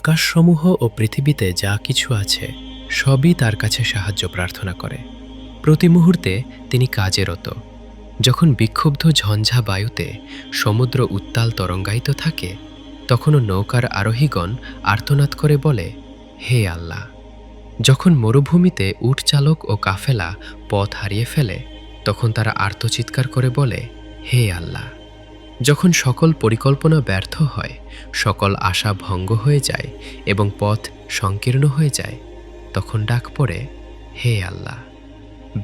আকাশসমূহ ও পৃথিবীতে যা কিছু আছে, সবই তার কাছে সাহায্য প্রার্থনা করে। প্রতি মুহূর্তে তিনি কাজেরত যখন বিক্ষুব্ধ ঝঞ্ঝা বায়ুতে সমুদ্র উত্তাল তরঙ্গায়িত থাকে, তখনও নৌকার আরোহীগণ আর্তনাদ করে বলে, হে আল্লাহ! যখন মরুভূমিতে উট চালক ও কাফেলা পথ হারিয়ে ফেলে, তখন তারা আর্তচিৎকার করে বলে, হে আল্লাহ! যখন সকল পরিকল্পনা ব্যর্থ হয়, সকল আশা ভঙ্গ হয়ে যায় এবং পথ সংকীর্ণ হয়ে যায়, তখন ডাক পড়ে, হে আল্লাহ!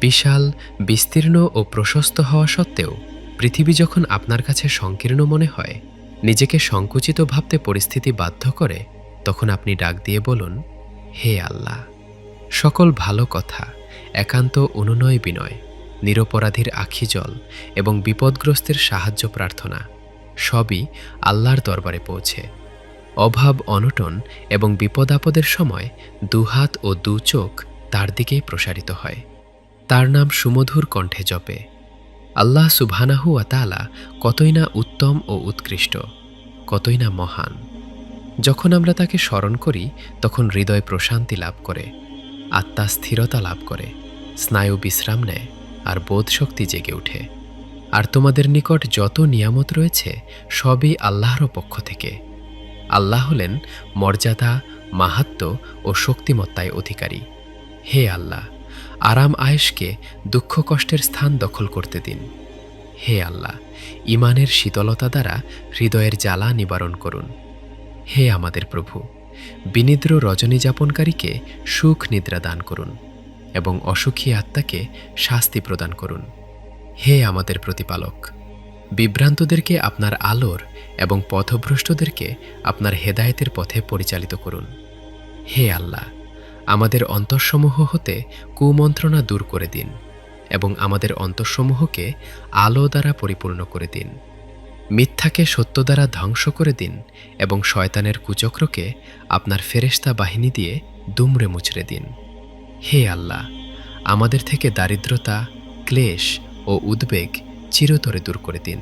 বিশাল, বিস্তীর্ণ ও প্রশস্ত হওয়া সত্ত্বেও পৃথিবী যখন আপনার কাছে সংকীর্ণ মনে হয়, নিজেকে সংকুচিত ভাবতে পরিস্থিতি বাধ্য করে, তখন আপনি ডাক দিয়ে বলুন, হে আল্লাহ! সকল ভালো কথা, একান্ত অনুনয় বিনয় নিরপরাধীর আখি জল এবং বিপদগ্রস্তের সাহায্য প্রার্থনা, সবই আল্লাহর দরবারে পৌঁছে। অভাব অনটন এবং বিপদ আপদের সময় দুহাত ও দু চোখ তার দিকেই প্রসারিত হয়। তার নাম সুমধুর কণ্ঠে জপে। আল্লাহ সুবহানাহু আতালা কতই না উত্তম ও উৎকৃষ্ট, কতই না মহান। যখন আমরা তাকে স্মরণ করি, তখন হৃদয় প্রশান্তি লাভ করে, আত্মা স্থিরতা লাভ করে, স্নায়ু বিশ্রাম নেয়। আর বোধশক্তি জেগে ওঠে। আর তোমাদের নিকট যত নিয়ামত রয়েছে, সবই আল্লাহর পক্ষ থেকে। আল্লাহ হলেন মর্যাদা, মাহাত্ম ও শক্তিমত্তায় অধিকারী। হে আল্লাহ, আরাম আয়েশকে দুঃখ কষ্টের স্থান দখল করতে দিন। হে আল্লাহ, ইমানের শীতলতা দ্বারা হৃদয়ের জ্বালা নিবারণ করুন। হে আমাদের প্রভু, বিনিদ্র রজনী যাপনকারীকে সুখ নিদ্রা দান করুন। এবং অসুখী আত্মাকে শাস্তি প্রদান করুন। হে আমাদের প্রতিপালক, বিভ্রান্তদেরকে আপনার আলোর এবং পথভ্রষ্টদেরকে আপনার হেদায়েতের পথে পরিচালিত করুন। হে আল্লাহ, আমাদের অন্তঃসমূহ হতে কুমন্ত্রণা দূর করে দিন এবং আমাদের অন্তঃসমূহকে আলো দ্বারা পরিপূর্ণ করে দিন। মিথ্যাকে সত্য দ্বারা ধ্বংস করে দিন এবং শয়তানের কুচক্রকে আপনার ফেরেশতা বাহিনী দিয়ে দুমড়ে মুচড়ে দিন। হে আল্লাহ, আমাদের থেকে দারিদ্রতা, ক্লেশ ও উদ্বেগ চিরতরে দূর করে দিন।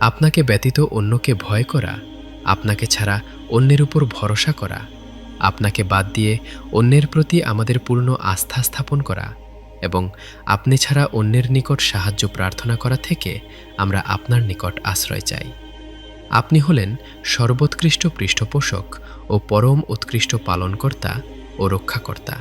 আপনাকে ব্যতীত অন্যকে ভয় করা, আপনাকে ছাড়া অন্যের উপর ভরসা করা, আপনাকে বাদ দিয়ে অন্যের প্রতি আমাদের পূর্ণ আস্থা স্থাপন করা এবং আপনি ছাড়া অন্যের নিকট সাহায্য প্রার্থনা করা থেকে আমরা আপনার নিকট আশ্রয় চাই। আপনি হলেন সর্বোৎকৃষ্ট পৃষ্ঠপোষক ও পরম উৎকৃষ্ট পালনকর্তা ও রক্ষাকর্তা।